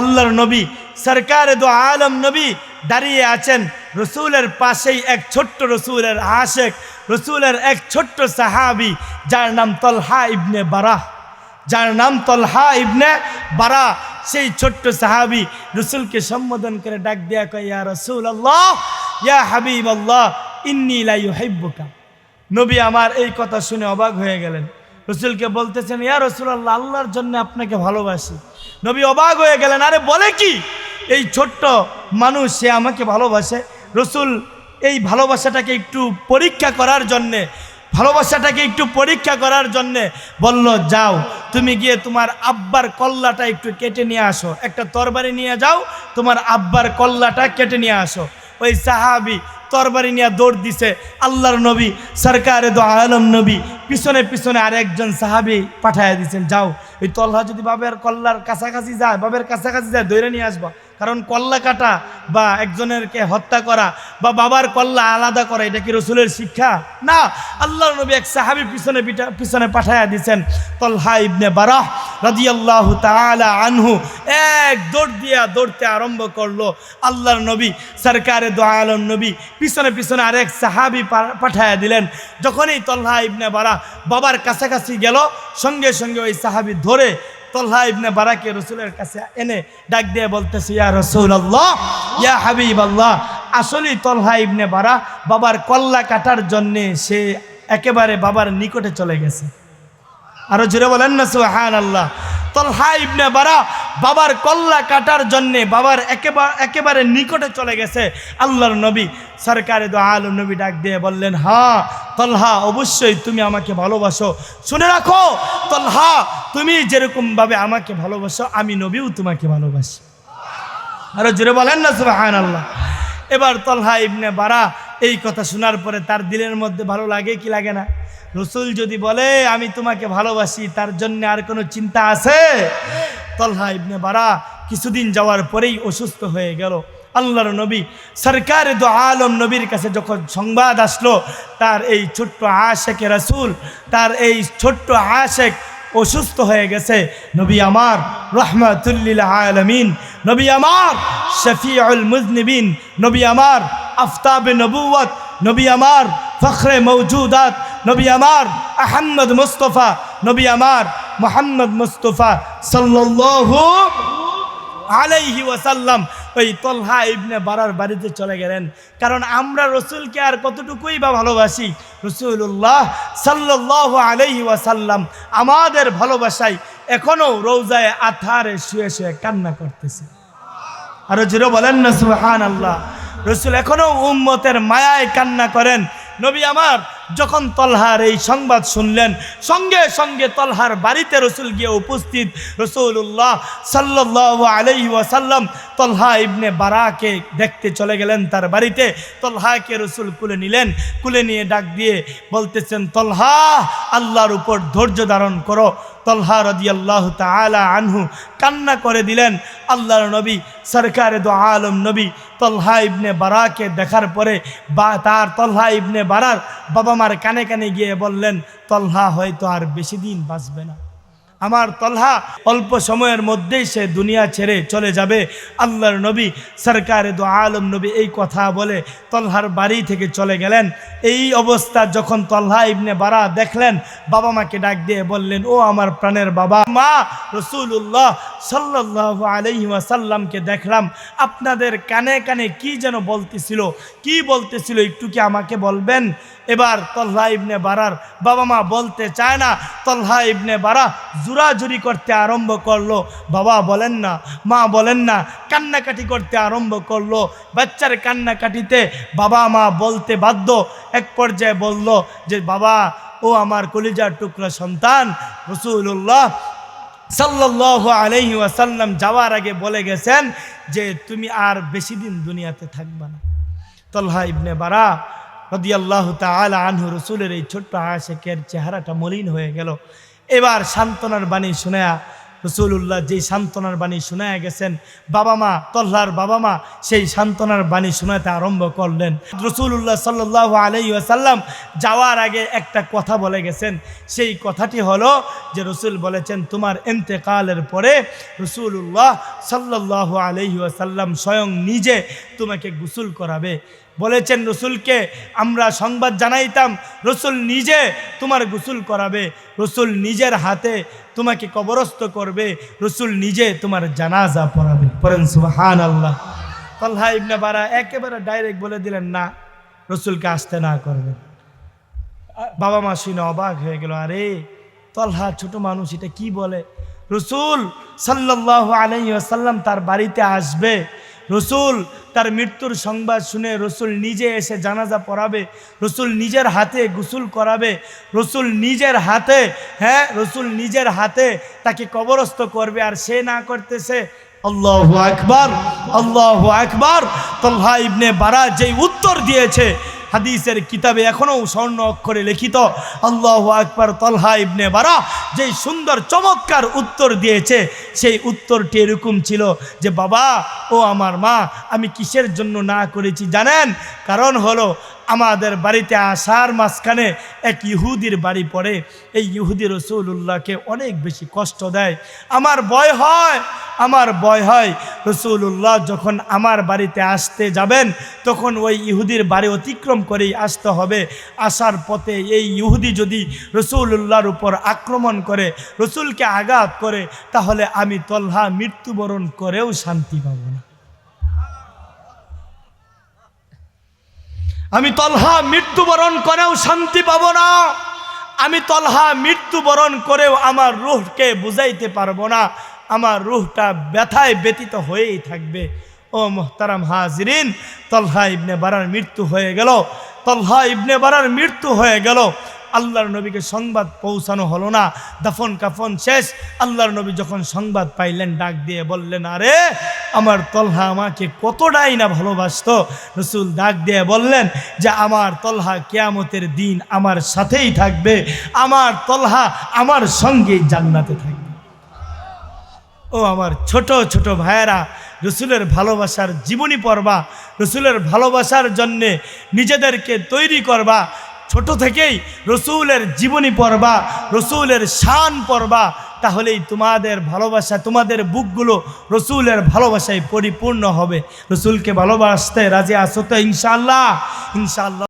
আল্লাহর নবী, সরকার দো আলম নবী দাঁড়িয়ে আছেন। রসুলের পাশেই এক ছোট্ট রসুলের আশেক, রসুলের এক ছোট্ট সাহাবি, যার নাম তলহা ইবনে বারাহ। যার নাম তলহা ইবনে বারা সেই ছোট্ট সাহাবি রসুলকে সম্বোধন করে ডাক দেয়া কয়, ইয়া রসুল আল্লাহ ইয়া হাবিব আল্লাহ ইন্নি লা ইউহিব্বুকা। নবী আমার এই কথা শুনে অবাক হয়ে গেলেন। রসুলকে বলতেছেন, ইয়া রসুল আল্লাহ আল্লাহর জন্য আপনাকে ভালোবাসি। নবী অবাক হয়ে গেলেন, আরে, বলে কি? এই ছোট্ট মানুষ, সে আমাকে ভালোবাসে। রসুল, এই ভালোবাসাটাকে একটু পরীক্ষা করার জন্যে, ভালোবাসাটাকে একটু পরীক্ষা করার জন্যে বলল, যাও, তুমি গিয়ে তোমার আব্বার কল্লাটা একটু কেটে নিয়ে আসো। একটা তরবারি নিয়ে যাও, তোমার আব্বার কল্লাটা কেটে নিয়ে আসো। ওই সাহাবি তরবারি নিয়ে দৌড় দিছে আল্লাহর নবী, সরকারে দো আলম নবী, পিছনে পিছনে আরেকজন সাহাবি পাঠাইয়া দিছেন, যাও। ওই তল্লা যদি বাবের কল্লার কাছাকাছি যায় বাবের কাছাকাছি যায় দৌড়ে নিয়ে আসবা। কারণ কল্লা কাটা বা একজনেরকে হত্যা করা বা বাবার কল্লা আলাদা করা, এটা কি রসুলের শিক্ষা? না। আল্লাহর নবী এক সাহাবি পিছনে পিছনে পাঠাইয়া দিছেন, তলহা ইবনে বারাহ রাদিয়াল্লাহু তাআলা আনহু এক দৌড় দিয়া দৌড়তে আরম্ভ করল। আল্লাহর নবী, সরকারে দো আলম নবী, পিছনে পিছনে আরেক সাহাবি পা- পাঠাইয়া দিলেন। যখনই তলহা ইবনে বারা বাবার কাছাকাছি গেল, সঙ্গে সঙ্গে ওই সাহাবি ধরে তলহা ইবনে বারাকে রসুলের কাছে এনে ডাক দিয়ে বলতেছে, ইয়া রসুল আল্লাহ ইয়া হাবিব আল্লাহ আসলেই তলহা ইবনে বারা বাবার কল্লা কাটার জন্যে সে একেবারে বাবার নিকটে চলে গেছে। আরও জুড়ে বলেন না সুহান আল্লাহ তলহা ইবনে বারা বাবার কল্লা কাটার জন্যে বাবার একেবারে একেবারে নিকটে চলে গেছে আল্লাহর নবী। সরকারে দো আলম নবী ডাক দিয়ে বললেন, হা, তলহা, অবশ্যই তুমি আমাকে ভালোবাসো। শুনে রাখো, তলহা, তুমি যেরকমভাবে আমাকে ভালোবাসো, আমি নবীও তোমাকে ভালোবাসি। আরও জোরে বলেন না সুবাহান আল্লাহ এবার তলহা ইবনে বারা এই কথা শোনার পরে তার দিলের মধ্যে ভালো লাগে কি লাগে না? রসুল যদি বলে, আমি তোমাকে ভালোবাসি, তার জন্য আর কোনো চিন্তা আছে? তলহা ইবনে বারা কিছুদিন যাওয়ার পরেই অসুস্থ হয়ে গেল। আল্লাহর নবী, সরকার দো আলম নবীর কাছে যখন সংবাদ আসলো, তার এই ছোট্ট আশেকে রাসূল, তার এই ছোট্ট আশেক অসুস্থ হয়ে গেছে। নবী আমার, রহমাতুল্লিল আলমিন, নবী আমার, শফিউল মুজনিবিন, নবী আমার আফতাব নবুয়ত নবী আমার ফখরে মৌজুদাত নবী আমার আহমদ মুস্তফা, নবী আমার মোহাম্মদ মুস্তফা সাল্লাল্লাহু আলাইহি ওয়াসাল্লাম। ওই তলহা ইবনে বারার বাড়িতে চলে গেলেন। কারণ আমরা রসুলকে আর কতটুকুই বা ভালোবাসি? রসুল্লাহ সাল্লাহ আলাইহি ওয়াসাল্লাম আমাদের ভালোবাসায় এখনও রৌজায় আথারে শুয়ে শুয়ে কান্না করতেছে। আরও জিরো বলেন না সুহান আল্লাহ রসুল এখনও উম্মতের মায়ায় কান্না করেন। নবী আমার, যখন তলহার এই সংবাদ শুনলেন, সঙ্গে সঙ্গে তলহার বাড়িতে রসুল গিয়ে উপস্থিত। রসুল্লাহ সাল্লাহ আলহি ওয়াসাল্লাম তলহা ইবনে বারাকে দেখতে চলে গেলেন তার বাড়িতে। তলহাকে রসুল কুলে নিলেন, কুলে নিয়ে ডাক দিয়ে বলতেছেন, তলহা, আল্লাহর উপর ধৈর্য ধারণ করো। তলহা রদিয়াল্লাহ তালা আনহু কান্না করে দিলেন। আল্লাহর নবী, সরকারে দো আলম নবী তলহা ইবনে বারাকে দেখার পরে বা তার তলহা ইবনে বারার বাবা মার কানে কানে গিয়ে বললেন, তলহা হয়তো আর বেশি দিন বাঁচবে না। আমার তলহা অল্প সময়ের মধ্যেই সে দুনিয়া ছেড়ে চলে যাবে। আল্লাহর নবী, সরকারে দো আলম নবী এই কথা বলে তলহার বাড়ি থেকে চলে গেলেন। এই অবস্থা যখন তলহা ইবনে বারা দেখলেন, বাবা মাকে ডাক দিয়ে বললেন, ও আমার প্রাণের বাবা, মা রসুল্লাহ সাল্লাহ আলহিমাসাল্লামকে দেখলাম। আপনাদের কানে কানে কি যেন বলতেছিল, কি বলতেছিল একটু কি আমাকে বলবেন? এবার তল্হা ইবনে বারার বাবা মা বলতে চায় না, তল্হা ইবনে বারা জুরাজুরি করতে আরম্ভ করল। বাবা বলেন না, মা বলেন না, কান্নাকাটি করতে আরম্ভ করল। বাচ্চার কান্নাকাটিতে বাবা, মা বলতে বাধ্য। এক পর্যায়ে বলল যে, বাবা, ও আমার কলিজার টুকরা সন্তান রসুল্লাহ সাল্লাহ আলহি ওয়াসাল্লাম যাওয়ার আগে বলে গেছেন যে, তুমি আর বেশি দিন দুনিয়াতে থাকবা না। তল্হা ইবনে বারা রদিয়াল্লাহ তালা আনহু রসুলের এই ছোট্ট আশেকের চেহারাটা মলিন হয়ে গেল। এবার সান্ত্বনার বাণী শুনে রসুল্লাহ যেই সান্ত্বনার বাণী শোনায় গেছেন, বাবা মা, তল্লার বাবা মা সেই সান্ত্বনার বাণী শোনাতে আরম্ভ করলেন। রসুল্লাহ সাল্লাহ আলাই আসাল্লাম যাওয়ার আগে একটা কথা বলে গেছেন। সেই কথাটি হলো যে রসুল বলেছেন, তোমার এন্তেকালের পরে রসুল্লাহ সাল্লাহ আলহি আসাল্লাম স্বয়ং নিজে তোমাকে গোসল করাবে। বলেছেন রসুলকে, আমরা সংবাদ জানাইতাম, রসুল নিজে তোমার গোসল করাবে, রসুল নিজের হাতে তোমাকে কবরস্থ করবে, রসুল নিজে তোমার জানাজা পড়াবে। পড়েন সুবাহান আল্লাহ তল্হা ইবনে বারা একেবারে ডাইরেক্ট বলে দিলেন, না, রসুলকে আসতে না করবে। বাবা মা শুনে অবাক হয়ে গেল, আরে, তলহা ছোট মানুষ, এটা কি বলে? রসুল সাল্লাহ আলাইসাল্লাম তার বাড়িতে আসবে রসুল তার মৃত্যুর সংবাদ শুনে রসুল নিজে এসে জানাজা পড়াবে, রসুল নিজের হাতে গোসল করাবে, রসুল নিজের হাতে হ্যাঁ রসুল নিজের হাতে তাকে কবরস্থ করবে আর সে না করতেছে। আল্লাহ আকবার আল্লাহ আকবার। তল্হা ইবনে বারা যেই উত্তর দিয়েছে হাদিসের কিতাবে এখনও স্বর্ণ অক্ষরে লিখিত, আল্লাহ আকবর তলহা ইবনে বারা যেই সুন্দর চমৎকার উত্তর দিয়েছে, সেই উত্তরটি এরকম ছিল যে, বাবা, ও আমার মা, আমি কিসের জন্য না করেছি? জানেন? কারণ হলো আমাদের বাড়িতে আসার মাঝখানে এক ইহুদির বাড়ি পড়ে। এই ইহুদি রসুল্লাহকে অনেক বেশি কষ্ট দেয়। আমার ভয় হয়, আমার ভয় হয়। রসুল্লাহ যখন আমার বাড়িতে আসতে যাবেন, তখন ওই ইহুদির বাড়ি অতিক্রম করেই আসতে হবে। আসার পথে এই ইহুদি যদি রসুল্লাহর উপর আক্রমণ করে, রসুলকে আঘাত করে, তাহলে আমি তল্হা মৃত্যুবরণ করেও শান্তি পাব না। আমি তলহা মৃত্যুবরণ করেও শান্তি পাব না। আমি তলহা মৃত্যুবরণ করেও আমার রুহকে বুঝাইতে পারব না। আমার রুহটা ব্যথায় ব্যতীত হয়েই থাকবে। ও মোহতারাম হাজরিন, তলহা ইবনে বারার মৃত্যু হয়ে গেল। তলহা ইবনে বারার মৃত্যু হয়ে গেল। আল্লাহর নবীকে সংবাদ পৌঁছানো হলো না। দাফন কাফন শেষ। আল্লাহর নবী যখন সংবাদ পাইলেন, ডাক দিয়ে বললেন, আরে, আমার তলহা আমাকে কতটাই না ভালোবাসত? রসুল ডাক দিয়ে বললেন যে, আমার তলহা কেয়ামতের দিন আমার সাথেই থাকবে। আমার তলহা আমার সঙ্গেই জান্নাতে থাকবে। ও আমার ছোট ছোট ভাইয়েরা, রসুলের ভালোবাসার জীবনী পড়বা। রসুলের ভালোবাসার জন্যে নিজেদেরকে তৈরি করবা। ছোট থেকেই রসুলের জীবনী পড়বা, রসুলের শান পড়বা, তাহলেই তোমাদের ভালোবাসা, তোমাদের বুকগুলো রসুলের ভালোবাসায় পরিপূর্ণ হবে। রসুলকে ভালোবাসতে রাজি আসো তো ইনশাল্লাহ ইনশাল্লাহ